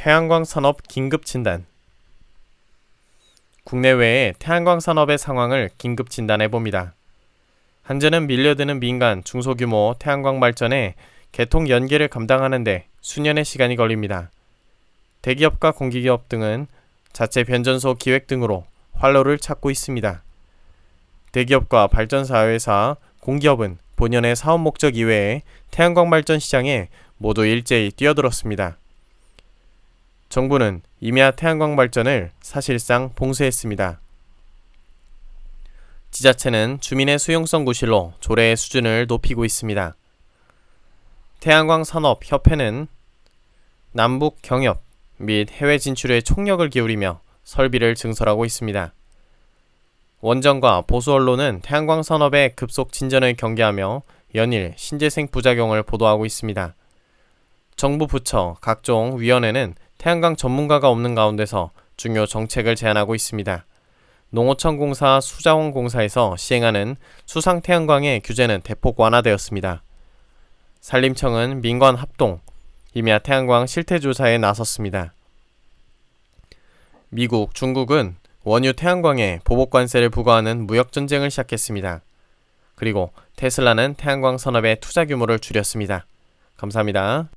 태양광 산업 긴급 진단 국내외의 태양광 산업의 상황을 긴급 진단해 봅니다. 한전은 밀려드는 민간 중소규모 태양광 발전에 개통 연계를 감당하는데 수년의 시간이 걸립니다. 대기업과 공기기업 등은 자체 변전소 기획 등으로 활로를 찾고 있습니다. 대기업과 발전사 회사, 공기업은 본연의 사업 목적 이외에 태양광 발전 시장에 모두 일제히 뛰어들었습니다. 정부는 임야 태양광 발전을 사실상 봉쇄했습니다. 지자체는 주민의 수용성 구실로 조례의 수준을 높이고 있습니다. 태양광 산업 협회는 남북 경협 및 해외 진출에 총력을 기울이며 설비를 증설하고 있습니다. 원전과 보수 언론은 태양광 산업의 급속 진전을 경계하며 연일 신재생 부작용을 보도하고 있습니다. 정부 부처 각종 위원회는 태양광 전문가가 없는 가운데서 중요 정책을 제안하고 있습니다. 농어촌공사 수자원공사에서 시행하는 수상 태양광의 규제는 대폭 완화되었습니다. 산림청은 민관 합동 임야 태양광 실태 조사에 나섰습니다. 미국, 중국은 원유 태양광에 보복 관세를 부과하는 무역 전쟁을 시작했습니다. 그리고 테슬라는 태양광 산업의 투자 규모를 줄였습니다. 감사합니다.